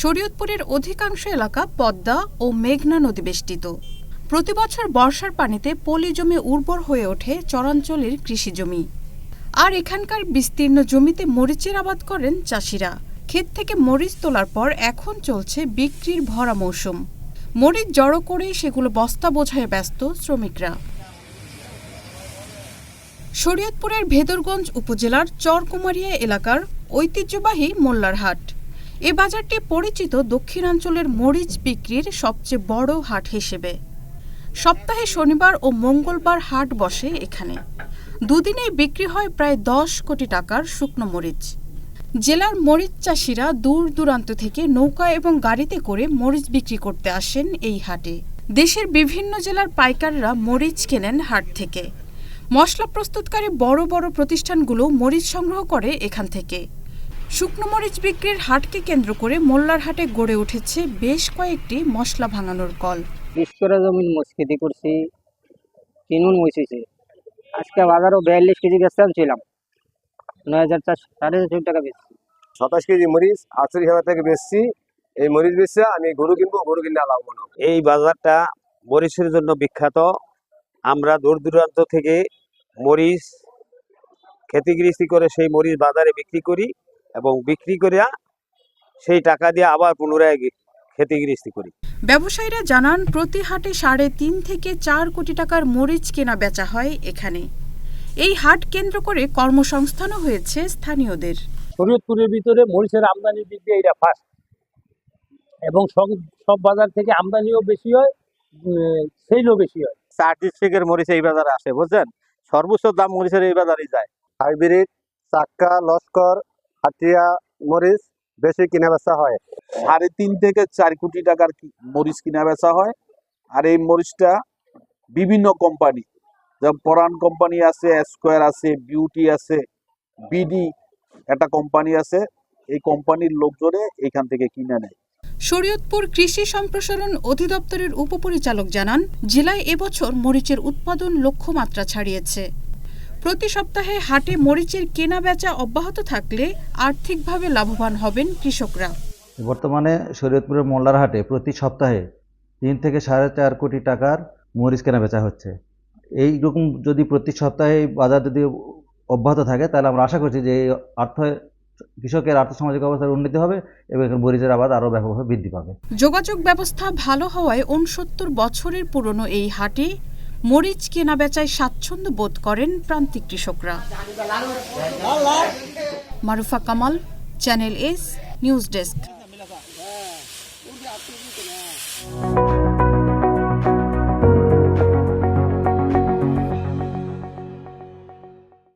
শরীয়তপুরের অধিকাংশ এলাকা পদ্মা ও মেঘনা নদী বেষ্টিত। প্রতিবছর বর্ষার পানিতে পলি জমি উর্বর হয়ে ওঠে চরাঞ্চলের কৃষিজমি আর এখানকার বিস্তীর্ণ জমিতে মরিচের আবাদ করেন চাষিরা। ক্ষেত থেকে মরিচ তোলার পর এখন চলছে বিক্রির ভরা মৌসুম। মরিচ জড়ো করে সেগুলো বস্তা বোঝায় ব্যস্ত শ্রমিকরা। শরীয়তপুরের ভেদরগঞ্জ উপজেলার চরকুমারিয়া এলাকার ঐতিহ্যবাহী মোল্লার হাট এ বাজারটি পরিচিত দক্ষিণাঞ্চলের মরিচ বিক্রির সবচেয়ে বড় হাট হিসেবে। সপ্তাহে শনিবার ও মঙ্গলবার হাট বসে এখানে। দুদিনেই বিক্রি হয় প্রায় দশ কোটি টাকার শুকনো মরিচ। জেলার মরিচ চাষিরা দূর দূরান্ত থেকে নৌকা এবং গাড়িতে করে মরিচ বিক্রি করতে আসেন এই হাটে। দেশের বিভিন্ন জেলার পাইকাররা মরিচ কেনেন হাট থেকে। মশলা প্রস্তুতকারী বড় বড় প্রতিষ্ঠানগুলো মরিচ সংগ্রহ করে এখান থেকে। শুকনো মরিচ বিক্রির হাটকে কেন্দ্র করে মোল্লার হাটে গড়ে উঠেছে বেশ কয়েকটি মশলা ভাঙানোর কল। বিশ করে জমিন মুসকিতি করছি তিনুন মুছেছি। আজকে বাজারও বিয়াল্লিশ কেজি বেচতে ছিলাম নয় হাজার চার সাড়ে চারশো টাকা বেচছি। সাতাশ কেজি মরিচ আটচল্লিশ হাজার থেকে বেচছি। এই মরিচ বেচছে আমি গরু কিনবো গরু কিনে লাভ না। এই বাজারটা মরিচের জন্য বিখ্যাত। আমরা দূর দূরান্ত থেকে মরিচ ক্ষতিগ্রস্তি করে সেই মরিচ বাজারে বিক্রি করি। এবং বিক্রি করিয়া সেই টাকা দিয়ে আবার পুনরায় গি- ক্ষতিগ্রস্তি করি। ব্যবসায়ীরা জানান প্রতি হাটে সাড়ে তিন থেকে চার কোটি টাকার মরিচ কেনা বেচা হয় এখানে। এই হাট কেন্দ্র করে কর্মসংস্থানও হয়েছে স্থানীয়দের। শরীয়তপুরের ভিতরে মরিচের আমদানির দিক দিয়ে এটা ফার্স্ট এবং সব সব বাজার থেকে আমদানিও বেশি হয় সেলও বেশি হয়। চার ডিস্ট্রিক্টের মরিচ এই বাজারে আসে বুঝছেন? সর্বোচ্চ দাম মরিচের এই বাজারে যায়। হাইব্রিড চাক্কা লস্কর হাটিয়া মরিচ বেশি কিনা বেচা হয়? সাড়ে তিন থেকে চার কোটি টাকার মরিচ কিনা বেচা হয়। আর এই মরিচটা বিভিন্ন কোম্পানি যেমন পরান কোম্পানি আছে স্কোয়ার আছে বিউটি আছে বিডি একটা কোম্পানি আছে এই কোম্পানির লোকজনে এখান থেকে কিনে নেয়। শরীয়তপুর কৃষি সম্প্রসারণ অধিদপ্তরের উপপরিচালক জানান জেলায় এবছর মরিচের উৎপাদন লক্ষ্যমাত্রা ছাড়িয়েছে। প্রতি সপ্তাহে হাটে মরিচের কেনা বেচা অব্যাহত থাকলে আর্থিকভাবে লাভবান হবেন কৃষকরা। বর্তমানে শরীয়তপুরের মোল্লার হাটে প্রতি সপ্তাহে তিন থেকে সাড়ে চার কোটি টাকার মরিচ কেনা বেচা হচ্ছে। এই রকম যদি প্রতি সপ্তাহে বাজার যদি অব্যাহত থাকে তাহলে আমরা আশা করছি যে এই অর্থ কৃষকের আর্থসামাজিক অবস্থার উন্নতি হবে এবং এখানে মরিচের আবাদ আরও ব্যাপকভাবে বৃদ্ধি পাবে। যোগাযোগ ব্যবস্থা ভালো হওয়ায় উনসত্তর বছরের পুরনো এই হাটে মরিচ কেনা বেচায় স্বাচ্ছন্দ্য বোধ করেন প্রান্তিক কৃষকরা। Marufa Kamal channel S news desk